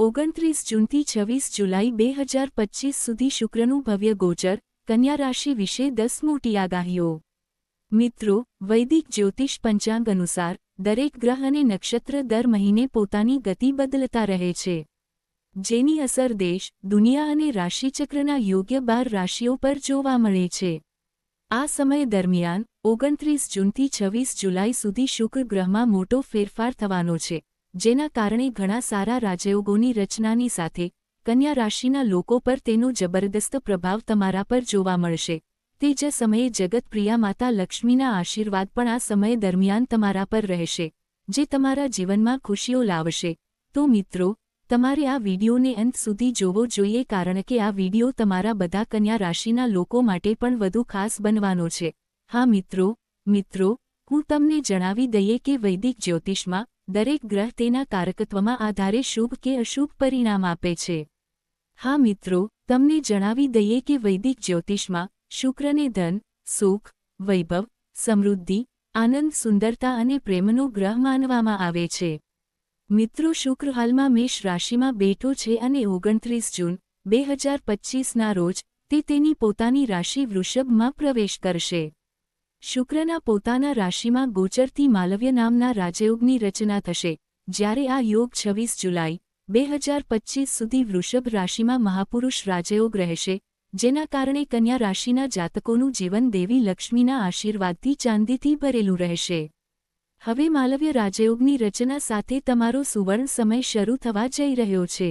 ઓગણત્રીસ જૂનથી છવ્વીસ જુલાઈ બે હજાર પચીસ સુધી શુક્રનું ભવ્ય ગોચર કન્યા રાશિ વિશે દસ મોટી આગાહીઓ મિત્રો, વૈદિક જ્યોતિષ પંચાંગ અનુસાર, દરેક ગ્રહ અને નક્ષત્ર દર મહિને પોતાની ગતિ બદલતા રહે છે. જેની અસર દેશ, દુનિયા અને રાશિચક્રના યોગ્ય બાર રાશિઓ પર જોવા મળે છે. આ સમય દરમિયાન, ઓગણત્રીસ જૂનથી છવ્વીસ જુલાઈ સુધી શુક્ર ગ્રહમાં મોટો ફેરફાર થવાનો છે. જેના કારણે ઘણા સારા રાજયોગોની રચનાની સાથે કન્યા રાશિના લોકો પર તેનો જબરદસ્ત પ્રભાવ તમારા પર જોવા મળશે. તે જ સમયે જગતપ્રિયા માતા લક્ષ્મીના આશીર્વાદ પણ આ સમય દરમિયાન તમારા પર રહેશે, જે તમારા જીવનમાં ખુશીઓ લાવશે. તો મિત્રો, તમારે આ વિડીયોને અંત સુધી જોવો જોઈએ કારણ કે આ વીડિયો તમારા બધા કન્યા રાશિના લોકો માટે પણ વધુ ખાસ બનવાનો છે. હા મિત્રો મિત્રો, હું તમને જણાવી દઈએ કે વૈદિક જ્યોતિષમાં દરેક ગ્રહ તેના કારકત્વમાં આધારે શુભ કે અશુભ પરિણામ આપે છે. હા મિત્રો, તમને જણાવી દઈએ કે વૈદિક જ્યોતિષમાં શુક્રને ધન, સુખ, વૈભવ, સમૃદ્ધિ, આનંદ, સુંદરતા અને પ્રેમનો ગ્રહ માનવામાં આવે છે. મિત્રો શુક્ર હાલમાં મેષ રાશિમાં બેઠો છે અને ઓગણત્રીસ જૂન, બે હજાર પચ્ચીસના રોજ તે તેની પોતાની રાશિ વૃષભમાં પ્રવેશ કરશે. શુક્રના પોતાના રાશિમાં ગોચરથી માલવ્ય નામના રાજયોગની રચના થશે, જ્યારે આ યોગ છવ્વીસ જુલાઈ, બે હજાર પચ્ચીસ સુધી વૃષભ રાશિમાં મહાપુરુષ રાજયોગ રહેશે, જેના કારણે કન્યા રાશિના જાતકોનું જીવન દેવી લક્ષ્મીના આશીર્વાદથી ચાંદીથી ભરેલું રહેશે. હવે માલવ્ય રાજયોગની રચના સાથે તમારો સુવર્ણ સમય શરૂ થવા જઈ રહ્યો છે.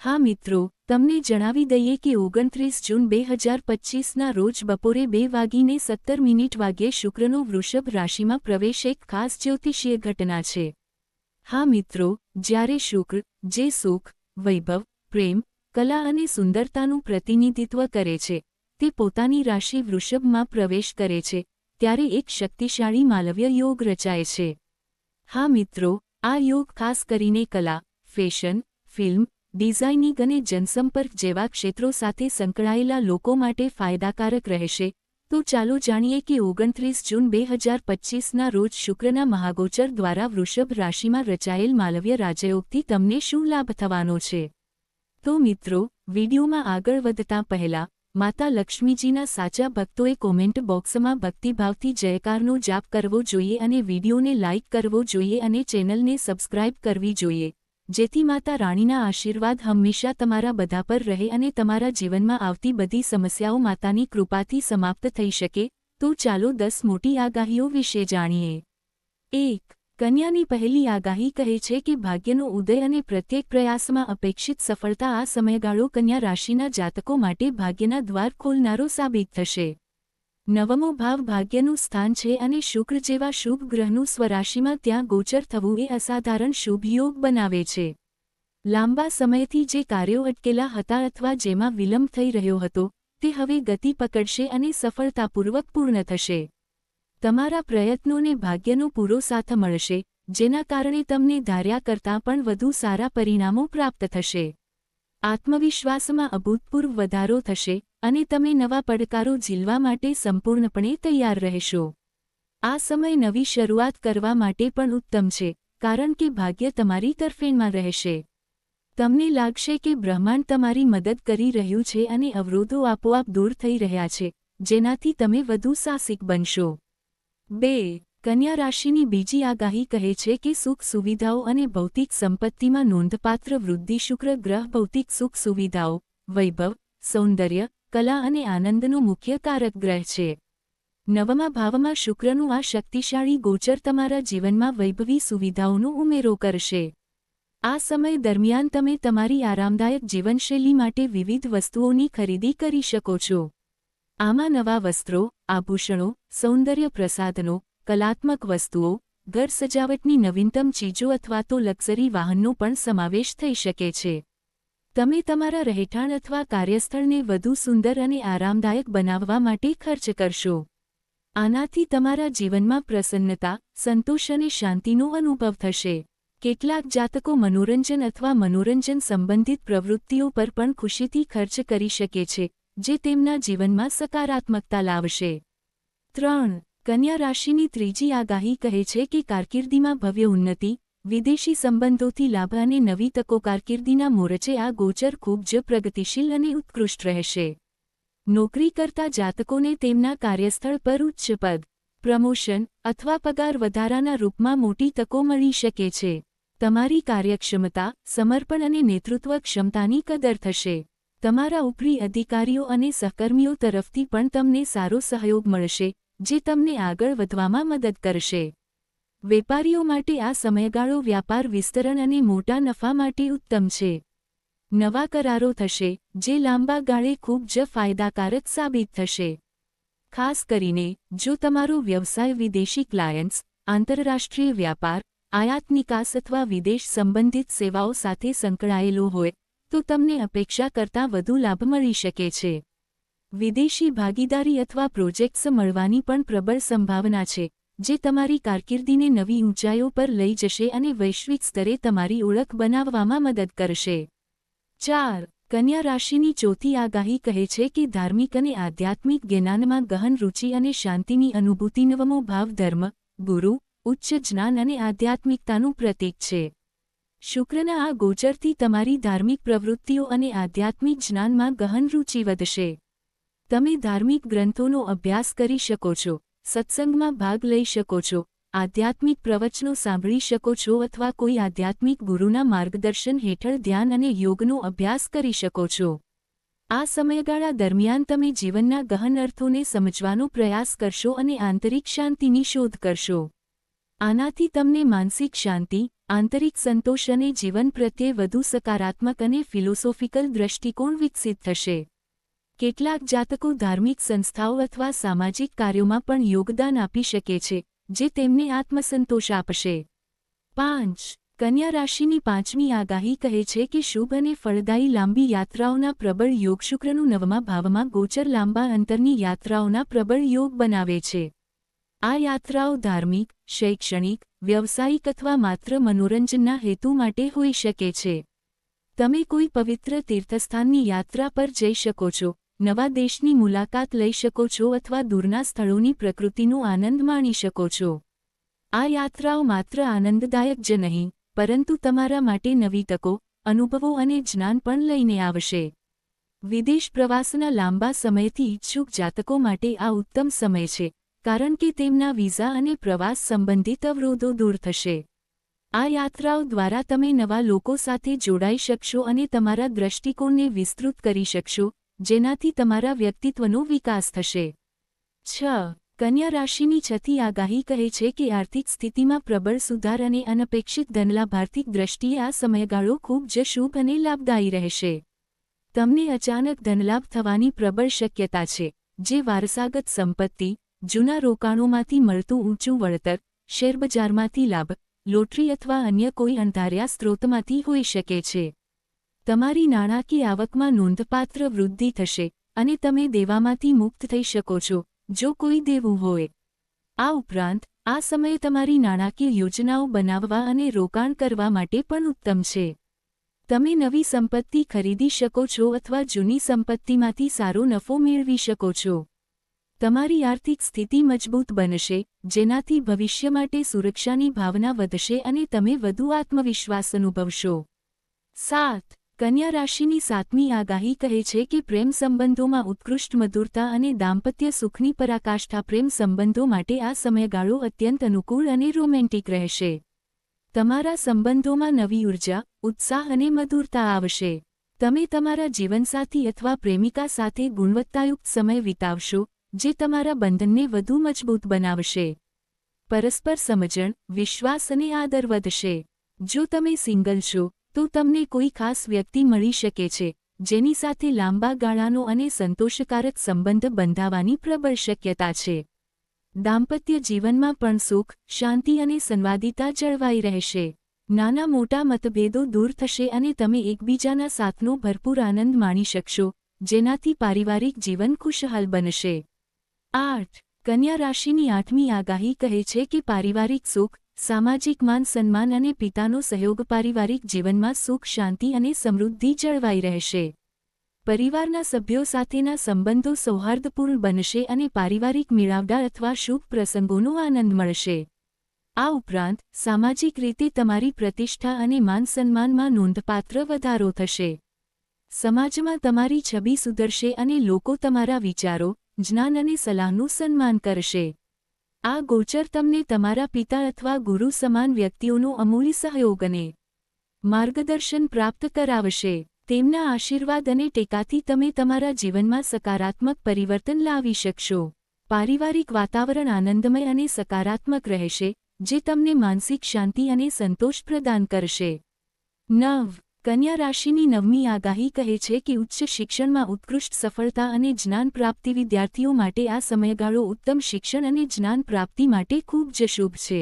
હા મિત્રો, તમને જણાવી દઈએ કે ઓગણત્રીસ જૂન બે હજાર પચ્ચીસના રોજ બપોરે બે વાગીને સત્તર મિનિટ વાગ્યે શુક્રનો વૃષભ રાશિમાં પ્રવેશ એક ખાસ જ્યોતિષીય ઘટના છે. હા મિત્રો, જ્યારે શુક્ર, જે સુખ, વૈભવ, પ્રેમ, કલા અને સુંદરતાનું પ્રતિનિધિત્વ કરે છે, તે પોતાની રાશિ વૃષભમાં પ્રવેશ કરે છે, ત્યારે એક શક્તિશાળી માલવ્ય યોગ રચાય છે. હા મિત્રો, આ યોગ ખાસ કરીને કલા, ફેશન, ફિલ્મ ડિઝાઇનિંગ અને જનસંપર્ક જેવા ક્ષેત્રો સાથે સંકળાયેલા લોકો માટે ફાયદાકારક રહેશે. તો ચાલો જાણીએ કે ઓગણત્રીસ જૂન બે હજાર પચ્ચીસના રોજ શુક્રના મહાગોચર દ્વારા વૃષભ રાશિમાં રચાયેલ માલવ્ય રાજયોગથી તમને શું લાભ થવાનો છે? તો મિત્રો, વિડીયોમાં આગળ વધતા પહેલા, માતા લક્ષ્મીજીના સાચા ભક્તોએ કોમેન્ટ બોક્સમાં ભક્તિભાવથી જયકારનો જાપ કરવો જોઈએ અને વિડીયોને લાઇક કરવો જોઈએ અને ચેનલને સબસ્ક્રાઇબ કરવી જોઈએ. જેથી માતા રાણીના આશીર્વાદ હંમેશા તમારા બધા પર રહે અને તમારા જીવનમાં આવતી બધી સમસ્યાઓ માતાની કૃપાથી સમાપ્ત થઈ શકે. તો ચાલો દસ મોટી આગાહીઓ વિશે જાણીએ. એક, કન્યાની પહેલી આગાહી કહે છે કે ભાગ્યનો ઉદય અને પ્રત્યેક પ્રયાસમાં અપેક્ષિત સફળતા આ સમયગાળો કન્યા રાશિના જાતકો માટે ભાગ્યના દ્વાર ખોલનારો સાબિત થશે. નવમો ભાવ ભાગ્યનું સ્થાન છે અને શુક્ર જેવા શુભ ગ્રહનું સ્વરાશિમાં ત્યાં ગોચર થવું એ અસાધારણ શુભ યોગ બનાવે છે. લાંબા સમયથી જે કાર્યો અટકેલા હતા અથવા જેમાં વિલંબ થઈ રહ્યો હતો, તે હવે ગતિ પકડશે અને સફળતાપૂર્વક પૂર્ણ થશે. તમારા પ્રયત્નોને ભાગ્યનો પૂરો સાથ મળશે, જેના કારણે તમને ધાર્યા કરતાં પણ વધુ સારા પરિણામો પ્રાપ્ત થશે. આત્મવિશ્વાસમાં અભૂતપૂર્વ વધારો થશે અને તમે નવા પડકારો ઝીલવા માટે સંપૂર્ણપણે તૈયાર રહેશો. આ સમય નવી શરૂઆત કરવા માટે પણ ઉત્તમ છે, કારણ કે ભાગ્ય તમારી તરફેણમાં રહેશે. તમને લાગશે કે બ્રહ્માંડ તમારી મદદ કરી રહ્યું છે અને અવરોધો આપોઆપ દૂર થઈ રહ્યા છે, જેનાથી તમે વધુ સાહસિક બનશો. બે કન્યા રાશિની બીજી આગાહી કહે છે કે સુખ સુવિધાઓ અને ભૌતિક સંપત્તિમાં નોંધપાત્ર વૃદ્ધિ શુક્ર ગ્રહ, ભૌતિક સુખ સુવિધાઓ, વૈભવ, સૌંદર્ય, કલા અને આનંદનો મુખ્ય કારક ગ્રહ છે. નવમા ભાવમાં શુક્રનું આ શક્તિશાળી ગોચર તમારા જીવનમાં વૈભવી સુવિધાઓનો ઉમેરો કરશે. આ સમય દરમિયાન તમે તમારી આરામદાયક જીવનશૈલી માટે વિવિધ વસ્તુઓની ખરીદી કરી શકો છો. આમાં નવા વસ્ત્રો, આભૂષણો, સૌંદર્ય પ્રસાધનો કલાત્મક વસ્તુઓ, ઘર સજાવટની નવીનતમ ચીજો અથવા તો લક્ઝરી વાહનનો પણ સમાવેશ થઈ શકે છે. તમે તમારા રહેઠાણ અથવા કાર્યસ્થળને વધુ સુંદર અને આરામદાયક બનાવવા માટે ખર્ચ કરશો. આનાથી તમારા જીવનમાં પ્રસન્નતા, સંતોષ અને શાંતિનો અનુભવ થશે. કેટલાક જાતકો મનોરંજન અથવા મનોરંજન સંબંધિત પ્રવૃત્તિઓ પર પણ ખુશીથી ખર્ચ કરી શકે છે, જે તેમના જીવનમાં સકારાત્મકતા લાવશે. ત્રણ કન્યા રાશિની ત્રીજી આગાહી કહે છે કે કારકિર્દીમાં ભવ્ય ઉન્નતિ, વિદેશી સંબંધોથી લાભ અને નવી તકો કારકિર્દીના મોરચે આ ગોચર ખૂબ જ પ્રગતિશીલ અને ઉત્કૃષ્ટ રહેશે. નોકરી કરતા જાતકોને તેમના કાર્યસ્થળ પર ઉચ્ચ પદ પ્રમોશન અથવા પગાર વધારાના રૂપમાં મોટી તકો મળી શકે છે. તમારી કાર્યક્ષમતા, સમર્પણ અને નેતૃત્વ ક્ષમતાની કદર થશે. તમારા ઉપરી અધિકારીઓ અને સહકર્મીઓ તરફથી પણ તમને સારો સહયોગ મળશે જે તમને આગળ વધવામાં મદદ કરશે. વેપારીઓ માટે આ સમયગાળો વ્યાપાર વિસ્તરણ અને મોટા નફા માટે ઉત્તમ છે. નવા કરારો થશે, જે લાંબા ગાળે ખૂબ જ ફાયદાકારક સાબિત થશે. ખાસ કરીને, જો તમારો વ્યવસાય વિદેશી ક્લાયન્ટ્સ, આંતરરાષ્ટ્રીય વ્યાપાર, આયાત નિકાસ અથવા વિદેશ સંબંધિત સેવાઓ સાથે સંકળાયેલો હોય, તો તમને અપેક્ષા કરતાં વધુ લાભ મળી શકે છે. વિદેશી ભાગીદારી અથવા પ્રોજેક્ટ્સ મળવાની પણ પ્રબળ સંભાવના છે, જે તમારી કારકિર્દીને નવી ઊંચાઈઓ પર લઈ જશે અને વૈશ્વિક સ્તરે તમારી ઓળખ બનાવવામાં મદદ કરશે. ચાર, કન્યા રાશિની ચોથી આગાહી કહે છે કે ધાર્મિક અને આધ્યાત્મિક જ્ઞાનમાં ગહન રુચિ અને શાંતિની અનુભૂતિ નવમો ભાવ ધર્મ, ગુરુ, ઉચ્ચ જ્ઞાન અને આધ્યાત્મિકતાનું પ્રતીક છે. શુક્રના આ ગોચરથી તમારી ધાર્મિક પ્રવૃત્તિઓ અને આધ્યાત્મિક જ્ઞાનમાં ગહન રુચિ વધશે. તમે ધાર્મિક ગ્રંથોનો અભ્યાસ કરી શકો છો, સત્સંગમાં ભાગ લઈ શકો છો, આધ્યાત્મિક પ્રવચનો સાંભળી શકો છો અથવા કોઈ આધ્યાત્મિક ગુરુના માર્ગદર્શન હેઠળ ધ્યાન અને યોગનો અભ્યાસ કરી શકો છો. આ સમયગાળા દરમિયાન તમે જીવનના ગહન અર્થોને સમજવાનો પ્રયાસ કરશો અને આંતરિક શાંતિની શોધ કરશો. આનાથી તમને માનસિક શાંતિ, આંતરિક સંતોષ અને જીવન પ્રત્યે વધુ સકારાત્મક અને ફિલોસોફિકલ દૃષ્ટિકોણ વિકસિત થશે. કેટલાક જાતકો ધાર્મિક સંસ્થાઓ અથવા સામાજિક કાર્યોમાં પણ યોગદાન આપી શકે છે, જે તેમને આત્મસંતોષ આપશે. પાંચ. કન્યા રાશિની પાંચમી આગાહી કહે છે કે શુભ અને ફળદાયી લાંબી યાત્રાઓના પ્રબળ યોગ શુક્રનું નવમા ભાવમાં ગોચર લાંબા અંતરની યાત્રાઓના પ્રબળ યોગ બનાવે છે. આ યાત્રાઓ ધાર્મિક, શૈક્ષણિક, વ્યવસાયિક અથવા માત્ર મનોરંજનના હેતુ માટે હોઈ શકે છે. તમે કોઈ પવિત્ર તીર્થસ્થાનની યાત્રા પર જઈ શકો છો નવા દેશની મુલાકાત લઈ શકો છો અથવા દૂરના સ્થળોની પ્રકૃતિનો આનંદ માણી શકો છો. આ યાત્રાઓ માત્ર આનંદદાયક જ નહીં, પરંતુ તમારા માટે નવી તકો, અનુભવો અને જ્ઞાન પણ લઈને આવશે. વિદેશ પ્રવાસના લાંબા સમયથી ઇચ્છુક જાતકો માટે આ ઉત્તમ સમય છે, કારણ કે તેમના વિઝા અને પ્રવાસ સંબંધિત અવરોધો દૂર થશે. આ યાત્રાઓ દ્વારા તમે નવા લોકો સાથે જોડાઈ શકશો અને તમારા દ્રષ્ટિકોણને વિસ્તૃત કરી શકશો જેનાથી તમારા વ્યક્તિત્વનો વિકાસ થશે. છ. કન્યા રાશિની છથી આગાહી કહે છે કે આર્થિક સ્થિતિમાં પ્રબળ સુધાર અને અનપેક્ષિત ધનલાભ આર્થિક દ્રષ્ટિએ આ સમયગાળો ખૂબ જ શુભ અને લાભદાયી રહેશે. તમને અચાનક ધનલાભ થવાની પ્રબળ શક્યતા છે, જે વારસાગત સંપત્તિ, જૂના રોકાણોમાંથી મળતું ઊંચું વળતર, શેરબજારમાંથી લાભ, લોટરી અથવા અન્ય કોઈ અંધાર્યા સ્ત્રોતમાંથી હોઈ શકે છે. તમારી નાણાકીય આવકમાં નોંધપાત્ર વૃદ્ધિ થશે અને તમે દેવામાંથી મુક્ત થઈ શકો છો, જો કોઈ દેવું હોય. આ ઉપરાંત, આ સમયે તમારી નાણાકીય યોજનાઓ બનાવવા અને રોકાણ કરવા માટે પણ ઉત્તમ છે. તમે નવી સંપત્તિ ખરીદી શકો છો અથવા જૂની સંપત્તિમાંથી સારો નફો મેળવી શકો છો. તમારી આર્થિક સ્થિતિ મજબૂત બનશે, જેનાથી ભવિષ્ય માટે સુરક્ષાની ભાવના વધશે અને તમે વધુ આત્મવિશ્વાસ અનુભવશો. સાત. કન્યા રાશિની સાતમી આગાહી કહે છે કે પ્રેમ સંબંધોમાં ઉત્કૃષ્ટ મધુરતા અને દાંપત્ય સુખની પરાકાષ્ઠા પ્રેમ સંબંધો માટે આ સમયગાળો અત્યંત અનુકૂળ અને રોમેન્ટિક રહેશે. તમારા સંબંધોમાં નવી ઊર્જા, ઉત્સાહ અને મધુરતા આવશે. તમે તમારા જીવનસાથી અથવા પ્રેમિકા સાથે ગુણવત્તાયુક્ત સમય વિતાવશો, જે તમારા બંધનને વધુ મજબૂત બનાવશે. પરસ્પર સમજણ, વિશ્વાસ અને આદર વધશે. જો તમે સિંગલ છો તો તમને કોઈ ખાસ વ્યક્તિ મળી શકે છે, જેની સાથે લાંબા ગાળાનો અને સંતોષકારક સંબંધ બંધાવાની પ્રબળ શક્યતા છે. દાંપત્ય જીવનમાં પણ સુખ, શાંતિ અને સંવાદિતા જળવાઈ રહેશે. નાના મોટા મતભેદો દૂર થશે અને તમે એકબીજાના સાથનો ભરપૂર આનંદ માણી શકશો, જેનાથી પારિવારિક જીવન ખુશહાલ બનશે. આઠ, કન્યા રાશિની આઠમી આગાહી કહે છે કે પારિવારિક સુખ સામાજિક માન સન્માન અને પિતાનો સહયોગ પારિવારિક જીવનમાં સુખ, શાંતિ અને સમૃદ્ધિ જળવાઈ રહેશે. પરિવારના સભ્યો સાથેના સંબંધો સૌહાર્દપૂર્ણ બનશે અને પારિવારિક મેળાવડા અથવા શુભ પ્રસંગોનો આનંદ મળશે. આ ઉપરાંત, સામાજિક રીતે તમારી પ્રતિષ્ઠા અને માન સન્માનમાં નોંધપાત્ર વધારો થશે. સમાજમાં તમારી છબી સુધરશે અને લોકો તમારા વિચારો, જ્ઞાન અને સલાહનું સન્માન કરશે. આ ગોચર તમને તમારા પિતા અથવા ગુરુ સમાન વ્યક્તિઓનો અમૂલ્ય સહયોગ અને માર્ગદર્શન પ્રાપ્ત કરાવશે. તેમના આશીર્વાદ અને ટેકાથી તમે તમારા જીવનમાં સકારાત્મક પરિવર્તન લાવી શકશો. પારિવારિક વાતાવરણ આનંદમય અને સકારાત્મક રહેશે, જે તમને માનસિક શાંતિ અને સંતોષ પ્રદાન કરશે. નવ કન્યા રાશિની નવમી આગાહી કહે છે કે ઉચ્ચ શિક્ષણમાં ઉત્કૃષ્ટ સફળતા અને જ્ઞાન પ્રાપ્તિ વિદ્યાર્થીઓ માટે આ સમયગાળો ઉત્તમ શિક્ષણ અને જ્ઞાન પ્રાપ્તિ માટે ખૂબ જ શુભ છે.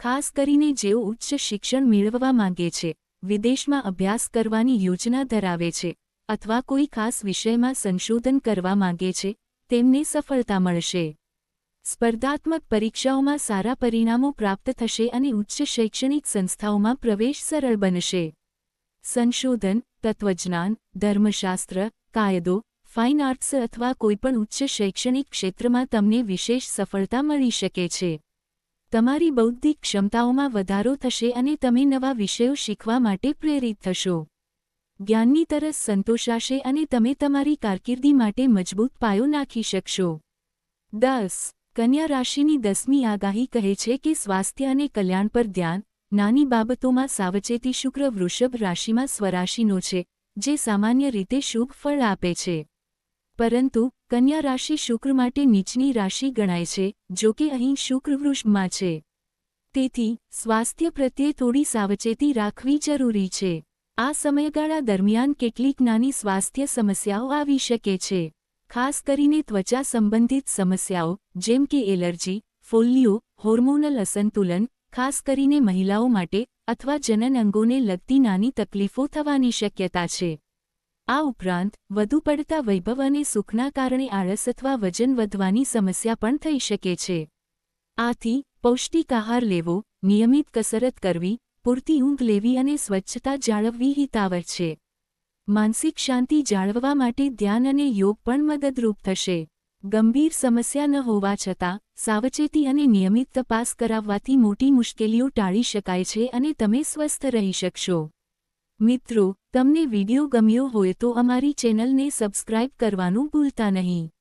ખાસ કરીને જેઓ ઉચ્ચ શિક્ષણ મેળવવા માંગે છે, વિદેશમાં અભ્યાસ કરવાની યોજના ધરાવે છે, અથવા કોઈ ખાસ વિષયમાં સંશોધન કરવા માંગે છે, તેમને સફળતા મળશે. સ્પર્ધાત્મક પરીક્ષાઓમાં સારા પરિણામો પ્રાપ્ત થશે અને ઉચ્ચ શૈક્ષણિક સંસ્થાઓમાં પ્રવેશ સરળ બનશે. સંશોધન, તત્વજ્ઞાન, ધર્મશાસ્ત્ર, કાયદો, ફાઇન આર્ટ્સ અથવા કોઈપણ ઉચ્ચ શૈક્ષણિક ક્ષેત્રમાં તમને વિશેષ સફળતા મળી શકે છે. તમારી બૌદ્ધિક ક્ષમતાઓમાં વધારો થશે અને તમે નવા વિષયો શીખવા માટે પ્રેરિત થશો. જ્ઞાનની તરસ સંતોષાશે અને તમે તમારી કારકિર્દી માટે મજબૂત પાયો નાખી શકશો. દસ, કન્યા રાશિની દસમી આગાહી કહે છે કે સ્વાસ્થ્ય અને કલ્યાણ પર ધ્યાન નાની બાબતોમાં સાવચેતી શુક્ર વૃષભ રાશિમાં સ્વરાશિનો છે, જે સામાન્ય રીતે શુભ ફળ આપે છે. પરંતુ, કન્યા રાશિ શુક્ર માટે નીચની રાશિ ગણાય છે, જો કે અહીં શુક્ર વૃષભમાં છે. તેથી, સ્વાસ્થ્ય પ્રત્યે થોડી સાવચેતી રાખવી જરૂરી છે. આ સમયગાળા દરમિયાન કેટલીક નાની સ્વાસ્થ્ય સમસ્યાઓ આવી શકે છે. ખાસ કરીને ત્વચા સંબંધિત સમસ્યાઓ, જેમ કે એલર્જી, ફોલ્લીઓ, હોર્મોનલ અસંતુલન ખાસ કરીને મહિલાઓ માટે અથવા જનન અંગોને લગતી નાની તકલીફો થવાની શક્યતા છે. આ ઉપરાંત, વધુ પડતા વૈભવ અને સુખના કારણે આળસ અથવા વજન વધવાની સમસ્યા પણ થઈ શકે છે. આથી, પૌષ્ટિક આહાર લેવો, નિયમિત કસરત કરવી, પૂરતી ઊંઘ લેવી અને સ્વચ્છતા જાળવવી હિતાવહ છે. માનસિક શાંતિ જાળવવા માટે ધ્યાન અને યોગ પણ મદદરૂપ થશે. ગંભીર સમસ્યા ન હોવા છતાં, સાવચેતી અને નિયમિત તપાસ કરાવવાથી મોટી મુશ્કેલીઓ ટાળી શકાય છે અને તમે સ્વસ્થ રહી શકશો. મિત્રો, તમને વિડિયો ગમ્યો હોય તો અમારી ચેનલને સબસ્ક્રાઇબ કરવાનું ભૂલતા નહીં.